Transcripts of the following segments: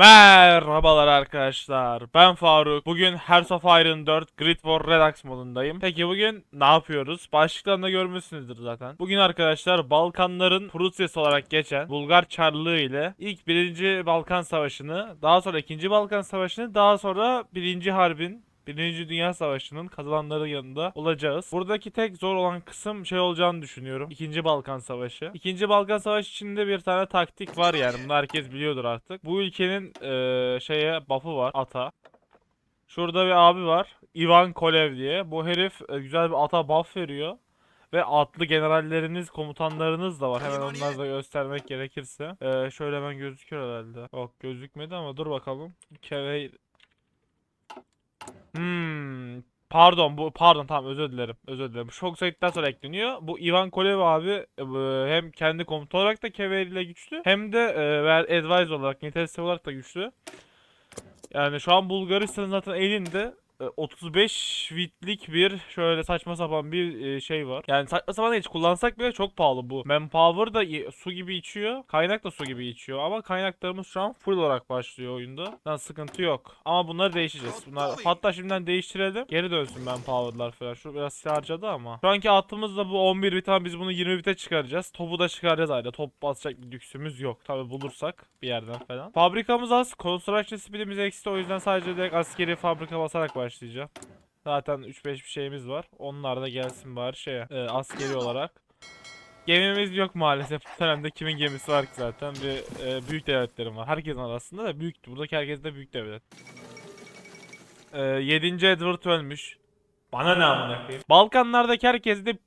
Merhabalar arkadaşlar. Ben Faruk. Bugün Hearts of Iron 4 Grid War Redux modundayım. Peki bugün ne yapıyoruz? Başlıklarında görmüşsünüzdür zaten. Bugün arkadaşlar Balkanların Prusya'sı olarak geçen Bulgar Çarlığı ile ilk 1. Balkan Savaşı'nı, daha sonra 2. Balkan Savaşı'nı, daha sonra 1. Harbin Birinci Dünya Savaşı'nın kazananları yanında olacağız. Buradaki tek zor olan kısım şey olacağını düşünüyorum. İkinci Balkan Savaşı. İkinci Balkan Savaşı içinde bir tane taktik var yani. Bunu herkes biliyordur artık. Bu ülkenin eee, şeye buff'ı var. Ata. Şurada bir abi var. Ivan Kolev diye. Bu herif e, güzel bir ata buff veriyor. Ve atlı generalleriniz, komutanlarınız da var. Hemen onları da göstermek gerekirse. Eee, şöyle hemen gözüküyor herhalde. Yok gözükmedi ama dur bakalım. Kevey Hmm, pardon bu pardon tamam özür dilerim. Özür dilerim. Şok sayıktan sonra ekleniyor. Bu Ivan Kolev abi e, hem kendi komutan olarak da Keveri ile güçlü hem de e, advisor olarak, nitelikli olarak da güçlü. Yani şu an Bulgaristan'ın zaten elinde 35 witlik bir şöyle saçma sapan bir e, şey var. Yani saçma sapan hiç kullansak bile çok pahalı bu. Manpower da su gibi içiyor. Kaynak da su gibi içiyor. Ama kaynaklarımız şu an full olarak başlıyor oyunda. Yani sıkıntı yok. Ama bunları değişeceğiz. Bunlar hatta şimdiden değiştirelim. Geri dönsün manpower'lar falan. Şu biraz silah harcadı ama. Şu anki attığımız da bu 11 bit ama biz bunu 20 bite çıkaracağız. Topu da çıkaracağız ayrıca. Top basacak bir lüksümüz yok. Tabi bulursak bir yerden falan. Fabrikamız az. Construction speedimiz eksi o yüzden sadece direkt askeri fabrika basarak başlayacağım. Zaten 3-5 bir şeyimiz var. Onlar da gelsin bari şeye. e, askeri olarak. Gemimiz yok maalesef. Bu dönemde kimin gemisi var ki zaten. Bir e, büyük devletlerim var. Herkesin arasında da büyüktü. Buradaki herkes de büyük devlet. E, 7. Edward ölmüş. Bana ne amına koyayım. Balkanlardaki herkes de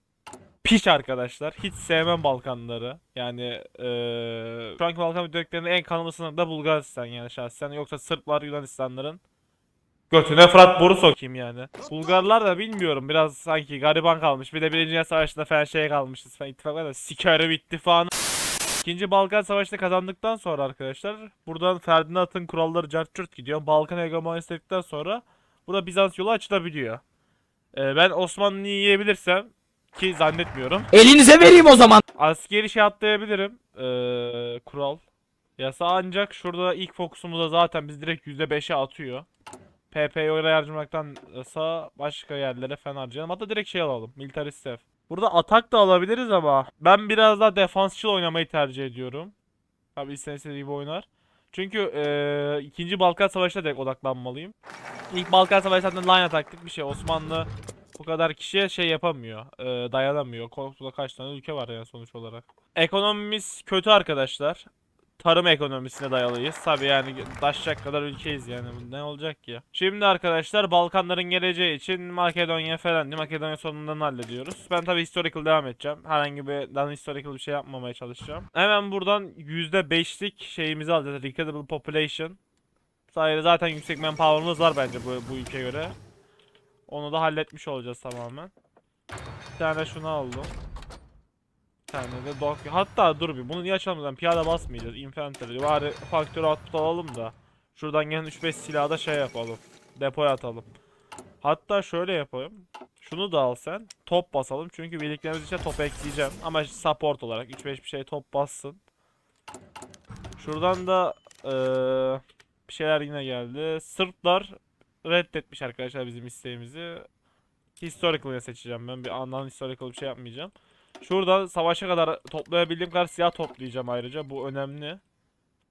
piş arkadaşlar. Hiç sevmem Balkanları. Yani eee şu anki Balkan müttefiklerinin en kanlısını da Bulgaristan yani şahsen. Yoksa Sırplar Yunanistanların götüne Fırat boru sokayım yani. Bulgarlar da bilmiyorum biraz sanki gariban kalmış. Bir de Birinci Dünya Savaşı'nda falan şey kalmışız falan ittifaklar da sikerim ittifakını. İkinci Balkan Savaşı'nı kazandıktan sonra arkadaşlar buradan Ferdinand'ın kuralları cart gidiyor. Balkan hegemonisi dedikten sonra burada Bizans yolu açılabiliyor. Ee, ben Osmanlı'yı yiyebilirsem ki zannetmiyorum. Elinize vereyim o zaman. Askeri şey atlayabilirim. Ee, kural. Yasa ancak şurada ilk fokusumuzda zaten biz direkt %5'e atıyor. PP'yi oraya harcamaktansa başka yerlere falan harcayalım. Hatta direkt şey alalım. Military staff. Burada atak da alabiliriz ama ben biraz daha defansçıl oynamayı tercih ediyorum. Tabi istenirse gibi oynar. Çünkü ee, 2. Balkan Savaşı'na direkt odaklanmalıyım. İlk Balkan Savaşı zaten line taktik bir şey. Osmanlı bu kadar kişiye şey yapamıyor. e, dayanamıyor. Korkuda kaç tane ülke var yani sonuç olarak. Ekonomimiz kötü arkadaşlar. Tarım ekonomisine dayalıyız. Tabi yani taşacak kadar ülkeyiz yani. Ne olacak ki? Şimdi arkadaşlar Balkanların geleceği için Makedonya falan Makedonya sorunlarını hallediyoruz. Ben tabi historical devam edeceğim. Herhangi bir dan historical bir şey yapmamaya çalışacağım. Hemen buradan %5'lik şeyimizi alacağız. Recruitable population. Sayede zaten yüksek manpower'ımız var bence bu, bu ülke göre. Onu da halletmiş olacağız tamamen. Bir tane şunu aldım. Tane de dog. Hatta dur bir bunu niye açalım piyade basmayacağız. Infantry. Bari faktör output alalım da. Şuradan gelen 3-5 silahı da şey yapalım. Depoya atalım. Hatta şöyle yapayım. Şunu da al sen. Top basalım. Çünkü birliklerimiz için top ekleyeceğim. Ama support olarak 3-5 bir şey top bassın. Şuradan da eee, bir şeyler yine geldi. Sırplar reddetmiş arkadaşlar bizim isteğimizi. Historical'ı seçeceğim ben. Bir andan historical bir şey yapmayacağım. Şurada savaşa kadar toplayabildiğim kadar silah toplayacağım ayrıca. Bu önemli.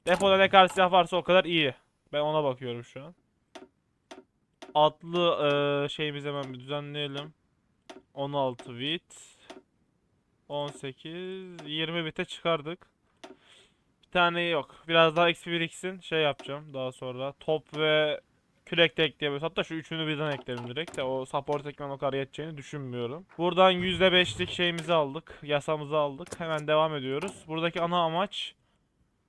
Depoda ne kadar silah varsa o kadar iyi. Ben ona bakıyorum şu an. Atlı eee şeyimizi hemen bir düzenleyelim. 16 bit. 18. 20 bite çıkardık. Bir tane yok. Biraz daha XP biriksin. Şey yapacağım daha sonra. Top ve Kürek de ekleyebiliriz. Hatta şu üçünü birden eklerim direkt de o support ekran o kadar yeteceğini düşünmüyorum. Buradan %5'lik şeyimizi aldık. Yasamızı aldık. Hemen devam ediyoruz. Buradaki ana amaç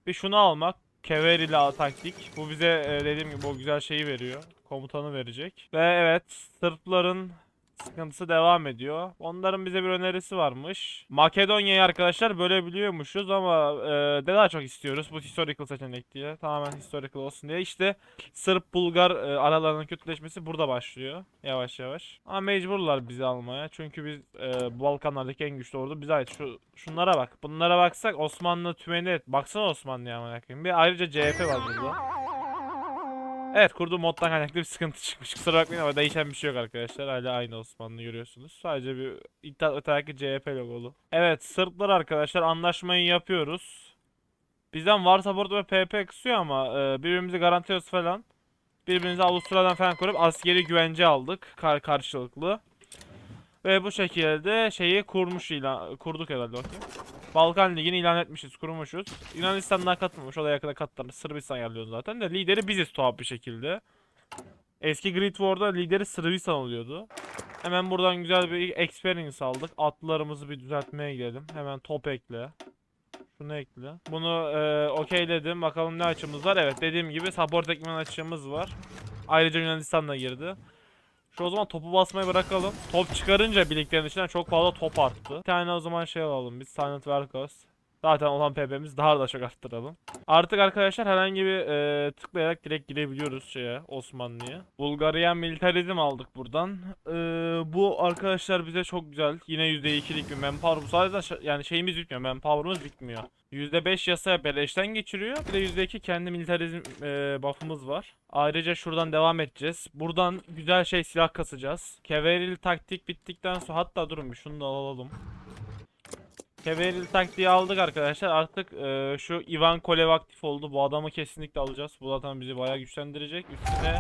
bir şunu almak. Kever ile taktik. Bu bize e, dediğim gibi o güzel şeyi veriyor. Komutanı verecek. Ve evet Sırpların sıkıntısı devam ediyor. Onların bize bir önerisi varmış. Makedonya'yı arkadaşlar bölebiliyormuşuz ama e, de daha çok istiyoruz. Bu historical seçenek diye. Tamamen historical olsun diye. İşte Sırp-Bulgar e, aralarının kötüleşmesi burada başlıyor. Yavaş yavaş. Ama mecburlar bizi almaya. Çünkü biz e, Balkanlardaki en güçlü ordu bize ait. Şu, şunlara bak. Bunlara baksak Osmanlı tümeni et. Baksana Osmanlı'ya amına. Bir ayrıca CHP var burada. Evet kurduğum moddan kaynaklı bir sıkıntı çıkmış. Kusura bakmayın ama değişen bir şey yok arkadaşlar. Hala aynı Osmanlı görüyorsunuz. Sadece bir İttihat Öterki CHP logolu. Evet Sırplar arkadaşlar anlaşmayı yapıyoruz. Bizden support ve PP kısıyor ama e, birbirimizi garantiyoruz falan. Birbirimizi Avustralya'dan falan korup askeri güvence aldık kar karşılıklı. Ve bu şekilde şeyi kurmuş ilan kurduk herhalde bakayım. Balkan Ligi'ni ilan etmişiz, kurmuşuz. Yunanistan'dan katılmış, o da yakında katılır. Sırbistan yerliyor zaten de lideri biziz tuhaf bir şekilde. Eski Great War'da lideri Sırbistan oluyordu. Hemen buradan güzel bir experience aldık. Atlarımızı bir düzeltmeye gidelim. Hemen top ekle. Şunu ekle. Bunu e, okeyledim. Bakalım ne açımız var. Evet dediğim gibi support ekmen açığımız var. Ayrıca Yunanistan da girdi. Şu o zaman topu basmayı bırakalım. Top çıkarınca birliklerin içinden çok fazla top arttı. Bir tane o zaman şey alalım biz. Silent Verkos. Zaten olan PB'miz daha da çok arttıralım. Artık arkadaşlar herhangi bir e, tıklayarak direkt girebiliyoruz şeye Osmanlı'ya. Bulgarian militarizm aldık buradan. E, bu arkadaşlar bize çok güzel. Yine %2'lik bir manpower. Bu sadece yani şeyimiz bitmiyor. Manpower'ımız bitmiyor. %5 yasaya beleşten geçiriyor. Bir de %2 kendi militarizm e, buff'ımız var. Ayrıca şuradan devam edeceğiz. Buradan güzel şey silah kasacağız. Keveril taktik bittikten sonra hatta durun bir şunu da alalım. Keveril taktiği aldık arkadaşlar. Artık e, şu Ivan Kolev aktif oldu. Bu adamı kesinlikle alacağız. Bu zaten bizi bayağı güçlendirecek. Üstüne.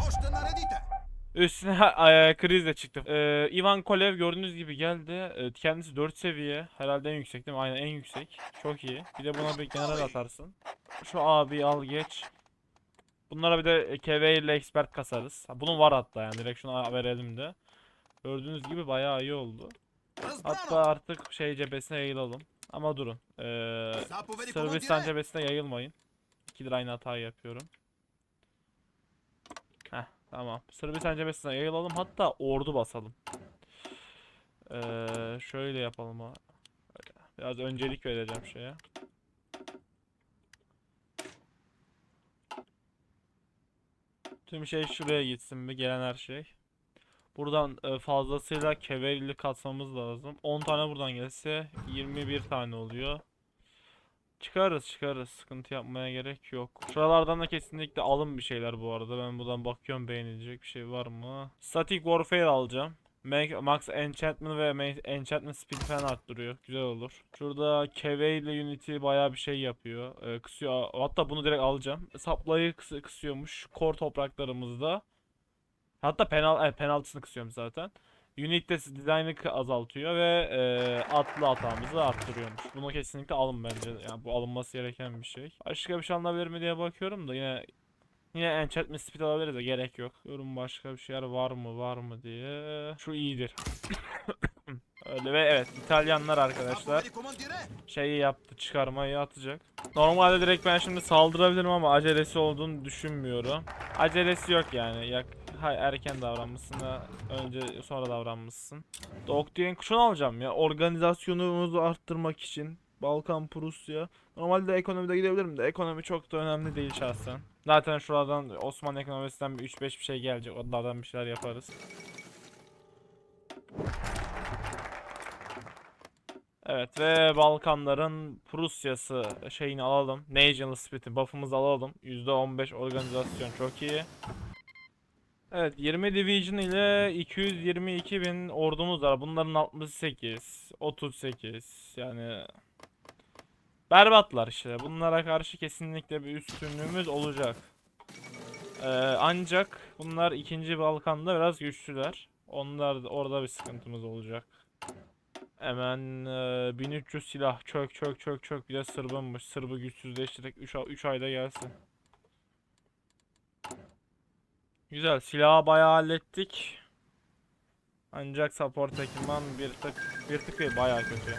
Üstüne e, kriz de çıktı. E, Ivan Kolev gördüğünüz gibi geldi. E, kendisi 4 seviye. Herhalde en yüksek değil mi? Aynen en yüksek. Çok iyi. Bir de buna bir general atarsın. Şu abi al geç. Bunlara bir de KV ile expert kasarız. Ha, Bunun var hatta yani direkt şuna verelim de. Gördüğünüz gibi bayağı iyi oldu. Hatta artık şey cephesine yayılalım. Ama durun. Ee, komandire. cephesine yayılmayın. İkidir aynı hatayı yapıyorum. Heh tamam. Sırbistan cephesine yayılalım. Hatta ordu basalım. Ee, şöyle yapalım. ha. Biraz öncelik vereceğim şeye. Tüm şey şuraya gitsin bir gelen her şey. Buradan e, fazlasıyla keverili katmamız lazım. 10 tane buradan gelse 21 tane oluyor. Çıkarız çıkarız. Sıkıntı yapmaya gerek yok. Şuralardan da kesinlikle alın bir şeyler bu arada. Ben buradan bakıyorum beğenilecek bir şey var mı? Static Warfare alacağım. Max Enchantment ve Enchantment Speed falan arttırıyor. Güzel olur. Şurada KV ile Unity bayağı bir şey yapıyor. Ee, kısıyor. Hatta bunu direkt alacağım. Kıs kısıyormuş. Core topraklarımızda. Hatta penal e, penaltısını kısıyorum zaten. Unique'de design'ı azaltıyor ve e, atlı hatamızı arttırıyormuş. Bunu kesinlikle alın bence. Yani bu alınması gereken bir şey. Başka bir şey alınabilir mi diye bakıyorum da yine yine enchantment speed alabiliriz de gerek yok. Yorum başka bir şeyler var mı var mı diye. Şu iyidir. Öyle ve evet İtalyanlar arkadaşlar şeyi yaptı çıkarmayı atacak. Normalde direkt ben şimdi saldırabilirim ama acelesi olduğunu düşünmüyorum. Acelesi yok yani. Yak hay erken davranmışsın da önce sonra davranmışsın. Doktiyen şunu alacağım ya organizasyonumuzu arttırmak için. Balkan Prusya. Normalde ekonomide gidebilirim de ekonomi çok da önemli değil şahsen. Zaten şuradan Osmanlı ekonomisinden bir 3-5 bir şey gelecek. Onlardan bir şeyler yaparız. Evet ve Balkanların Prusya'sı şeyini alalım. National Split'in buff'ımızı alalım. %15 organizasyon çok iyi. Evet 20 division ile 222 bin ordumuz var. Bunların 68, 38 yani berbatlar işte. Bunlara karşı kesinlikle bir üstünlüğümüz olacak. Ee, ancak bunlar 2. Balkan'da biraz güçlüler. Onlar orada bir sıkıntımız olacak. Hemen e, 1300 silah çök çök çök çök bir de Sırbınmış. Sırbı güçsüzleştirerek 3 3 ayda gelsin. Güzel silahı bayağı hallettik. Ancak support ekipman bir tık bir tık değil bayağı kötü.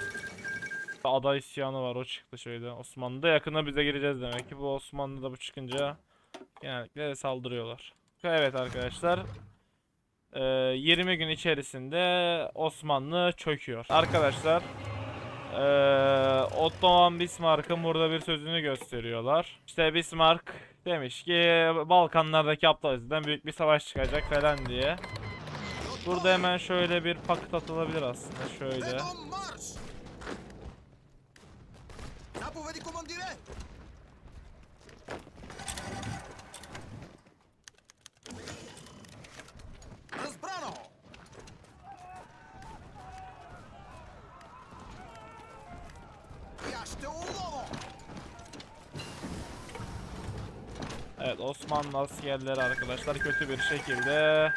Ada isyanı var o çıktı şeyde. Osmanlı'da yakına bize gireceğiz demek ki bu Osmanlı'da bu çıkınca genellikle saldırıyorlar. Evet arkadaşlar ee, 20 gün içerisinde Osmanlı çöküyor. Arkadaşlar ee, Ottoman Bismarck'ın burada bir sözünü gösteriyorlar. İşte Bismarck demiş ki Balkanlardaki Abdülaziz'den büyük bir savaş çıkacak falan diye. Burada hemen şöyle bir paket atılabilir aslında şöyle. Evet Osmanlı askerleri arkadaşlar kötü bir şekilde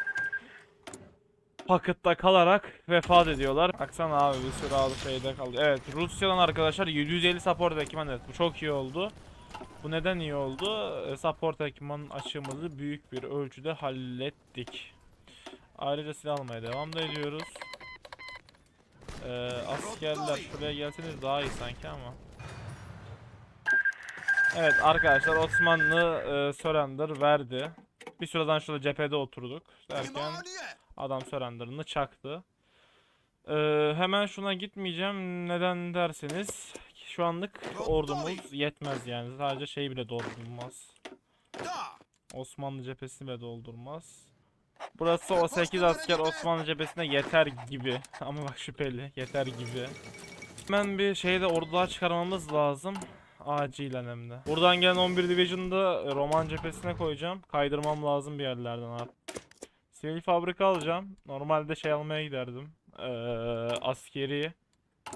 Pakıt'ta kalarak vefat ediyorlar. Baksana abi bir sürü abi şeyde kaldı. Evet Rusya'dan arkadaşlar 750 support ekipman evet bu çok iyi oldu. Bu neden iyi oldu? E, support ekipmanın açığımızı büyük bir ölçüde hallettik. Ayrıca silah almaya devam da ediyoruz. Ee, askerler şuraya gelseniz daha iyi sanki ama. Evet arkadaşlar Osmanlı e, surrender verdi. Bir süreden şurada cephede oturduk derken adam surrender'ını çaktı. E, hemen şuna gitmeyeceğim. Neden derseniz şu anlık ordumuz yetmez yani. Sadece şey bile doldurmaz. Osmanlı cephesini bile doldurmaz. Burası o 8 asker Osmanlı cephesine yeter gibi. Ama bak şüpheli. Yeter gibi. Hemen bir şeyde ordular çıkarmamız lazım. Acilen hem de. Buradan gelen 11 Division'da e, Roman cephesine koyacağım. Kaydırmam lazım bir yerlerden abi. Sivil fabrika alacağım. Normalde şey almaya giderdim. Ee, askeri.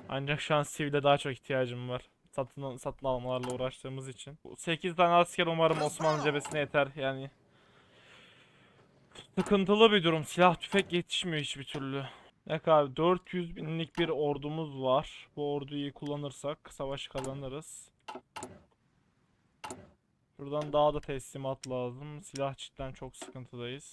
Ancak şu an sivile daha çok ihtiyacım var. Satın, satın almalarla uğraştığımız için. 8 tane asker umarım Osmanlı cephesine yeter yani. Sıkıntılı bir durum. Silah tüfek yetişmiyor hiçbir türlü. Ne kadar 400 binlik bir ordumuz var. Bu orduyu kullanırsak savaşı kazanırız. Şuradan daha da teslimat lazım. Silah cidden çok sıkıntıdayız.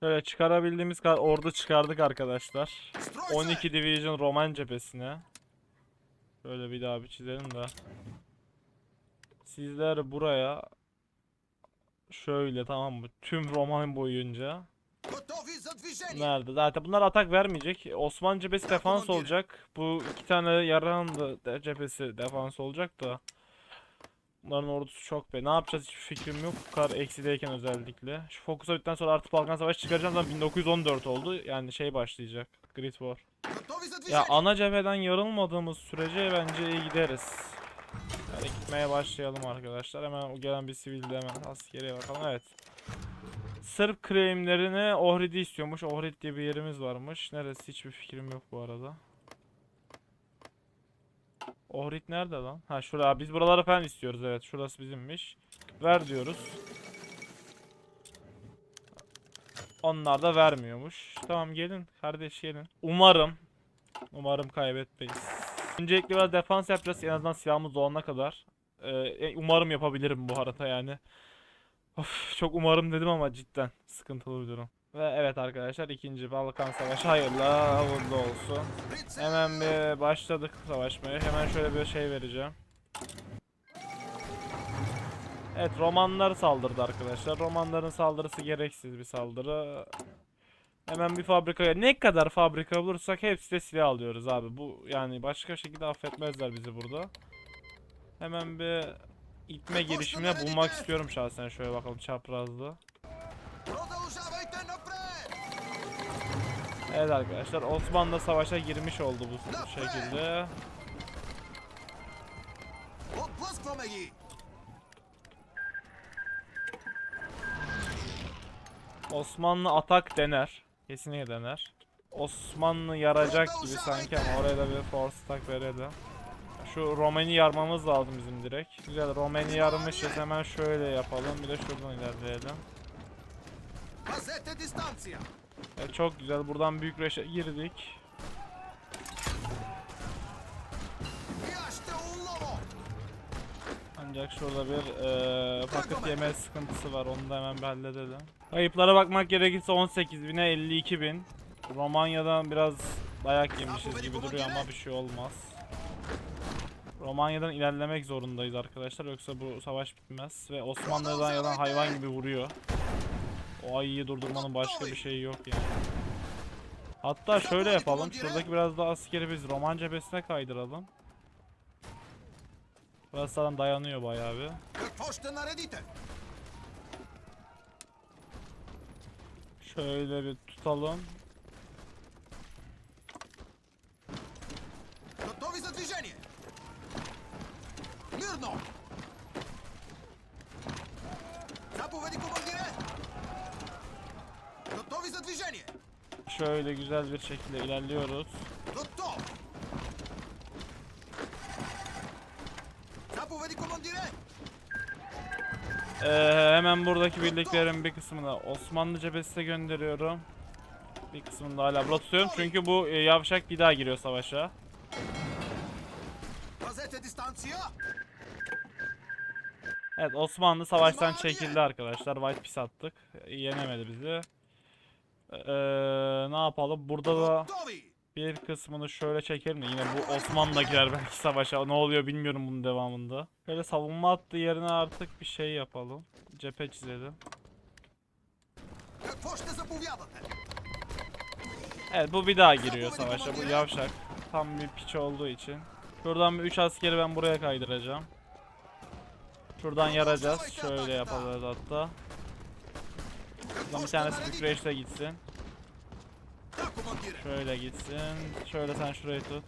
Şöyle çıkarabildiğimiz kadar ordu çıkardık arkadaşlar. 12 Division Roman cephesine. Şöyle bir daha bir çizelim de. Sizler buraya şöyle tamam mı? Tüm Roman boyunca Nerede? Zaten bunlar atak vermeyecek. Osman cephesi defans olacak. Bu iki tane yaran da cephesi defans olacak da. Bunların ordusu çok be. Ne yapacağız hiçbir fikrim yok. Bu kadar eksideyken özellikle. Şu fokus bittikten sonra artık Balkan Savaşı çıkaracağım zaman 1914 oldu. Yani şey başlayacak. Great War. Ya ana cepheden yarılmadığımız sürece bence iyi gideriz. Yani gitmeye başlayalım arkadaşlar. Hemen o gelen bir sivilde hemen askeriye bakalım. Evet. Sırp claimlerini Ohrid'i istiyormuş. Ohrid diye bir yerimiz varmış. Neresi hiçbir fikrim yok bu arada. Ohrid nerede lan? Ha şurada. Biz buraları falan istiyoruz evet. Şurası bizimmiş. Ver diyoruz. Onlar da vermiyormuş. Tamam gelin kardeş gelin. Umarım Umarım kaybetmeyiz. Öncelikle biraz defans yapacağız en azından silahımız dolana kadar. Ee, umarım yapabilirim bu arada yani. Of, çok umarım dedim ama cidden sıkıntılı bir durum. Ve evet arkadaşlar ikinci Balkan Savaşı hayırlı uğurlu olsun. Hemen bir başladık savaşmaya. Hemen şöyle bir şey vereceğim. Evet romanlar saldırdı arkadaşlar. Romanların saldırısı gereksiz bir saldırı. Hemen bir fabrikaya ne kadar fabrika bulursak hepsi de silah alıyoruz abi. Bu yani başka şekilde affetmezler bizi burada. Hemen bir itme girişimine bulmak istiyorum şahsen. Şöyle bakalım çaprazlı. Evet arkadaşlar Osmanlı savaşa girmiş oldu bu şekilde. Osmanlı atak dener. Kesinlikle dener. Osmanlı yaracak gibi sanki ama oraya da bir force atak verelim. Şu Roman'i yarmamız lazım bizim direkt. Güzel Roman'i yarmışız hemen şöyle yapalım. Bir de şuradan ilerleyelim. Evet, e, çok güzel buradan büyük reşe girdik. Ancak şurada bir e, paket yeme sıkıntısı var onu da hemen halledelim. Kayıplara bakmak gerekirse 18 bine 52 bin. Romanya'dan biraz dayak yemişiz gibi duruyor ama bir şey olmaz. Romanya'dan ilerlemek zorundayız arkadaşlar. Yoksa bu savaş bitmez. Ve Osmanlı'dan yalan hayvan gibi vuruyor. O ayıyı durdurmanın başka bir şeyi yok yani. Hatta şöyle yapalım. Şuradaki biraz daha askeri biz Roman cephesine kaydıralım. Burası zaten dayanıyor bayağı bir. Şöyle bir tutalım. Мирно! Заповеди, командире! Готови за движение! Şöyle güzel bir şekilde ilerliyoruz. Готов! Заповеди, командире! Ee, hemen buradaki birliklerin bir kısmını Osmanlı cephesine gönderiyorum. Bir kısmını da hala burada tutuyorum çünkü bu e, yavşak bir daha giriyor savaşa. Evet Osmanlı savaştan çekildi arkadaşlar. White Peace attık. Yenemedi bizi. Ee, ne yapalım? Burada da bir kısmını şöyle çekelim de yine bu Osmanlı girer belki savaşa. Ne oluyor bilmiyorum bunun devamında. Böyle savunma hattı yerine artık bir şey yapalım. Cephe çizelim. Evet bu bir daha giriyor savaşa. Bu yavşak. Tam bir piç olduğu için. Şuradan bir 3 askeri ben buraya kaydıracağım. Şuradan yaracağız. Şöyle yapabiliriz hatta. Şuradan bir tane stick gitsin. Şöyle gitsin. Şöyle sen şurayı tut.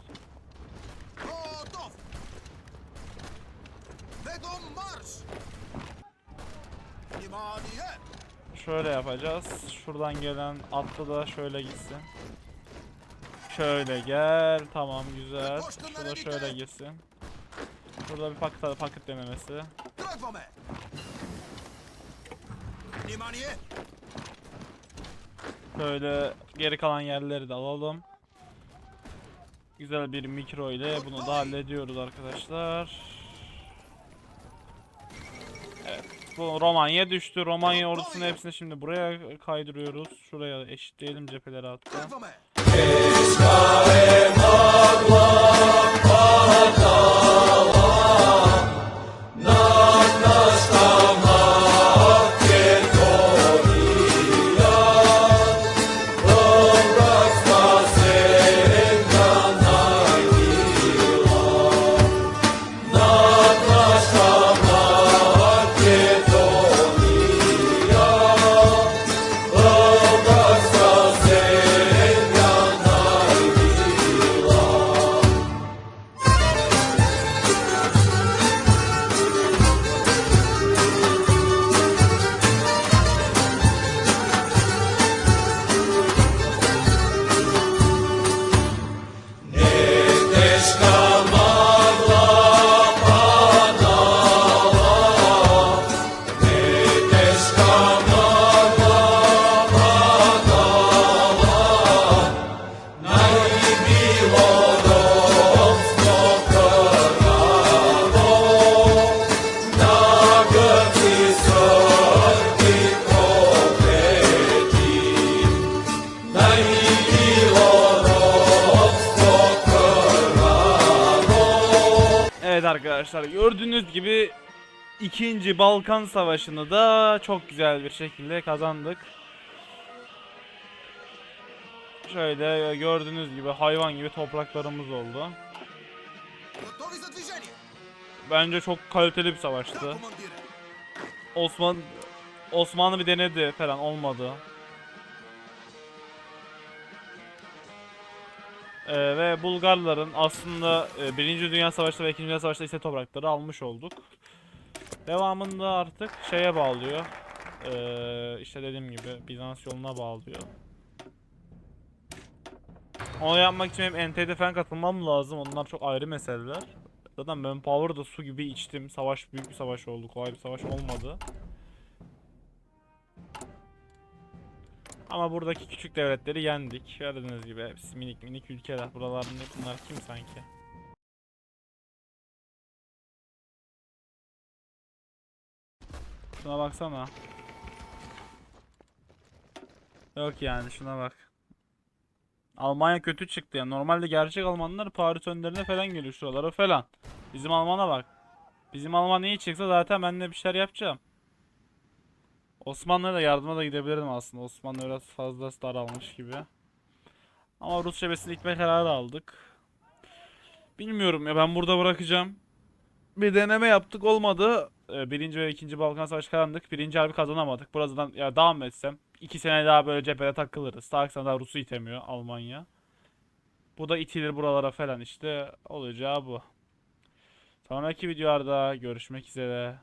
Şöyle yapacağız. Şuradan gelen atlı da şöyle gitsin. Şöyle gel. Tamam güzel. Şurada şöyle gitsin. Burada bir paket, paket denemesi. Böyle geri kalan yerleri de alalım. Güzel bir mikro ile bunu da hallediyoruz arkadaşlar. Evet. Bu Romanya düştü. Romanya ordusunun hepsini şimdi buraya kaydırıyoruz. Şuraya eşitleyelim cepheleri hatta. Evet arkadaşlar gördüğünüz gibi 2. Balkan Savaşı'nı da çok güzel bir şekilde kazandık. Şöyle gördüğünüz gibi hayvan gibi topraklarımız oldu. Bence çok kaliteli bir savaştı. Osman Osmanlı bir denedi falan olmadı. Ee, ve Bulgarların aslında e, Birinci Dünya Savaşı'nda ve İkinci Dünya Savaşı'nda ise toprakları almış olduk. Devamında artık şeye bağlıyor. Ee, işte dediğim gibi Bizans yoluna bağlıyor. Onu yapmak için benim NT'de falan katılmam lazım. Onlar çok ayrı meseleler. Zaten Manpower'da su gibi içtim. Savaş büyük bir savaş oldu. Kolay bir savaş olmadı. Ama buradaki küçük devletleri yendik. Gördüğünüz gibi hepsi minik minik ülkeler. Buraların bunlar kim sanki? Şuna baksana. Yok yani şuna bak. Almanya kötü çıktı yani. Normalde gerçek Almanlar Paris önlerine falan geliyor şuralara falan. Bizim Alman'a bak. Bizim Alman iyi çıksa zaten ben de bir şeyler yapacağım. Osmanlı'ya da yardıma da gidebilirdim aslında. Osmanlı biraz fazla star almış gibi. Ama Rus şebesini itme kararı aldık. Bilmiyorum ya ben burada bırakacağım. Bir deneme yaptık olmadı. Ee, Birinci ve ikinci Balkan Savaşı kazandık. Birinci harbi kazanamadık. Buradan ya devam etsem. iki sene daha böyle cephede takılırız. Taksan daha Rus'u itemiyor Almanya. Bu da itilir buralara falan işte. Olacağı bu. Sonraki videolarda görüşmek üzere.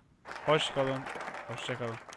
Hoş kalın. Hoşça kalın.